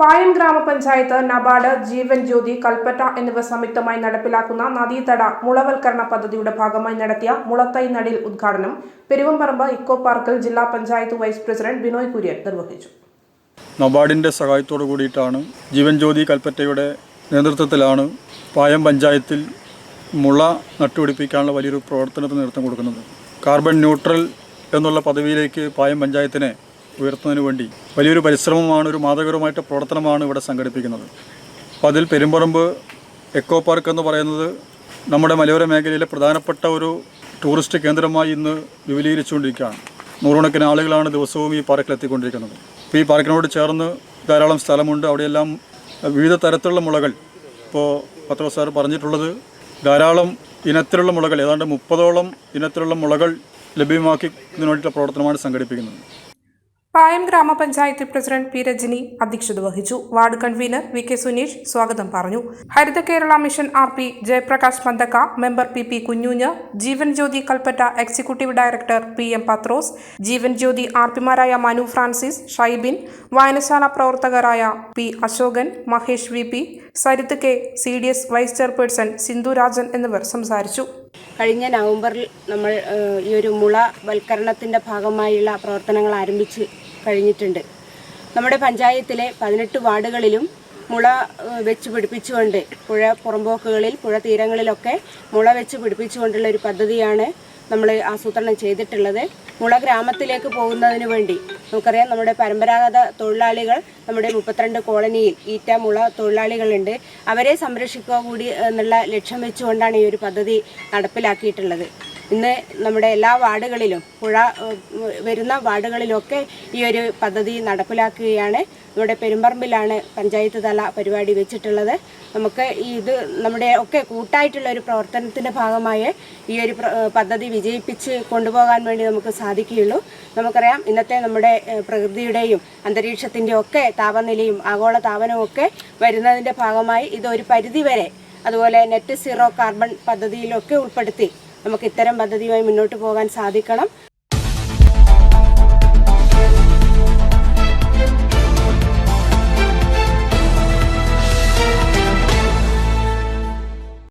പായം ഗ്രാമപഞ്ചായത്ത് നബാർഡ് ജീവൻ ജ്യോതി കൽപ്പറ്റ എന്നിവ സംയുക്തമായി നടപ്പിലാക്കുന്ന നദീതട മുളവൽക്കരണ പദ്ധതിയുടെ ഭാഗമായി നടത്തിയ മുളത്തൈ നടിൽ ഉദ്ഘാടനം പെരുവമ്പറമ്പ് ഇക്കോ പാർക്കിൽ ജില്ലാ പഞ്ചായത്ത് വൈസ് പ്രസിഡന്റ് ബിനോയ് കുര്യൻ നിർവഹിച്ചു. നബാർഡിന്റെ സഹായത്തോടു കൂടിയിട്ടാണ് ജീവൻ ജ്യോതി കൽപ്പറ്റയുടെ നേതൃത്വത്തിലാണ് പായം പഞ്ചായത്തിൽ മുള നട്ടുപിടിപ്പിക്കാനുള്ള വലിയൊരു പ്രവർത്തനത്തിന് നേതൃത്വം കൊടുക്കുന്നത്. കാർബൺ ന്യൂട്രൽ എന്നുള്ള പദവിയിലേക്ക് പായം പഞ്ചായത്തിനെ ഉയർത്തുന്നതിന് വേണ്ടി വലിയൊരു പരിശ്രമമാണ് ഒരു മാതകരമായിട്ട് പ്രവർത്തനമാണ് ഇവിടെ സംഘടിപ്പിക്കുന്നത്. അപ്പോൾ അതിൽ പെരുമ്പറമ്പ് എക്കോ പാർക്ക് എന്ന് പറയുന്നത് നമ്മുടെ മലയോര മേഖലയിലെ പ്രധാനപ്പെട്ട ഒരു ടൂറിസ്റ്റ് കേന്ദ്രമായി ഇന്ന് വിപുലീകരിച്ചുകൊണ്ടിരിക്കുകയാണ്. നൂറുകണക്കിന് ആളുകളാണ് ദിവസവും ഈ പാർക്കിൽ എത്തിക്കൊണ്ടിരിക്കുന്നത്. അപ്പോൾ ഈ പാർക്കിനോട് ചേർന്ന് ധാരാളം സ്ഥലമുണ്ട്. അവിടെയെല്ലാം വിവിധ തരത്തിലുള്ള മുളകൾ. ഇപ്പോൾ പത്ര സാർ പറഞ്ഞിട്ടുള്ളത് ധാരാളം ഇനത്തിലുള്ള മുളകൾ ഏതാണ്ട് മുപ്പതോളം ഇനത്തിലുള്ള മുളകൾ ലഭ്യമാക്കി ഇതിനു വേണ്ടിയിട്ടുള്ള പ്രവർത്തനമാണ് സംഘടിപ്പിക്കുന്നത്. പായം ഗ്രാമപഞ്ചായത്ത് പ്രസിഡന്റ് പി രജനി അധ്യക്ഷത വഹിച്ചു. Ward convener V K Suneesh സ്വാഗതം പറഞ്ഞു. Haritha Kerala mission R P Jayaprakash മന്ദക്ക member P P കുഞ്ഞുഞ്ഞ് Jeevan Jyothi Kalpetta executive director P M Pathrose Jeevan Jyothi R പിമാരായ Manu Francis Shybin വായനശാല പ്രവർത്തകരായ P Asokan Mahesh V P Sarith K C D S vice chairperson Sindhu Rajan എന്നിവർ സംസാരിച്ചു. കഴിഞ്ഞ നവംബറിൽ നമ്മൾ ഈ ഒരു മുള വൽക്കരണത്തിന്റെ ഭാഗമായുള്ള പ്രവർത്തനങ്ങൾ ആരംഭിച്ച് കഴിഞ്ഞിട്ടുണ്ട്. നമ്മുടെ പഞ്ചായത്തിലെ പതിനെട്ട് വാർഡുകളിലും മുള വെച്ച് പിടിപ്പിച്ചുകൊണ്ട് പുഴ പുറമ്പോക്കുകളിൽ പുഴ തീരങ്ങളിലൊക്കെ മുള വെച്ച് പിടിപ്പിച്ചുകൊണ്ടുള്ള ഒരു പദ്ധതിയാണ് നമ്മൾ ആസൂത്രണം ചെയ്തിട്ടുള്ളത് മുള ഗ്രാമത്തിലേക്ക് പോകുന്നതിന് വേണ്ടി. നമുക്കറിയാം നമ്മുടെ പരമ്പരാഗത തൊഴിലാളികൾ നമ്മുടെ മുപ്പത്തിരണ്ട് കോളനിയിൽ ഈറ്റ മുള തൊഴിലാളികളുണ്ട്. അവരെ സംരക്ഷിക്കുക കൂടി എന്നുള്ള ലക്ഷ്യം വെച്ചുകൊണ്ടാണ് ഈ ഒരു പദ്ധതി നടപ്പിലാക്കിയിട്ടുള്ളത്. ഇന്ന് നമ്മുടെ എല്ലാ വാർഡുകളിലും പുഴ വരുന്ന വാർഡുകളിലൊക്കെ ഈ ഒരു പദ്ധതി നടപ്പിലാക്കുകയാണ്. നമ്മുടെ പെരുമ്പറമ്പിലാണ് പഞ്ചായത്ത് തല പരിപാടി വെച്ചിട്ടുള്ളത്. നമുക്ക് ഇത് നമ്മുടെ ഒക്കെ കൂട്ടായിട്ടുള്ള ഒരു പ്രവർത്തനത്തിന്റെ ഭാഗമായി ഈ ഒരു പദ്ധതി വിജയിപ്പിച്ച് കൊണ്ടുപോകാൻ വേണ്ടി നമുക്ക് സാധിക്കുകയുള്ളൂ. നമുക്കറിയാം ഇന്നത്തെ നമ്മുടെ പ്രകൃതിയുടെയും അന്തരീക്ഷത്തിന്റെയും ഒക്കെ താപനിലയും ആഗോള താപനവും ഒക്കെ വരുന്നതിന്റെ ഭാഗമായി ഇത് ഒരു പരിധിവരെ അതുപോലെ നെറ്റ് സീറോ കാർബൺ പദ്ധതിയിലൊക്കെ ഉൾപ്പെടുത്തി നമുക്ക് ഇത്തരം പദ്ധതിയുമായി മുന്നോട്ട് പോകാൻ സാധിക്കണം.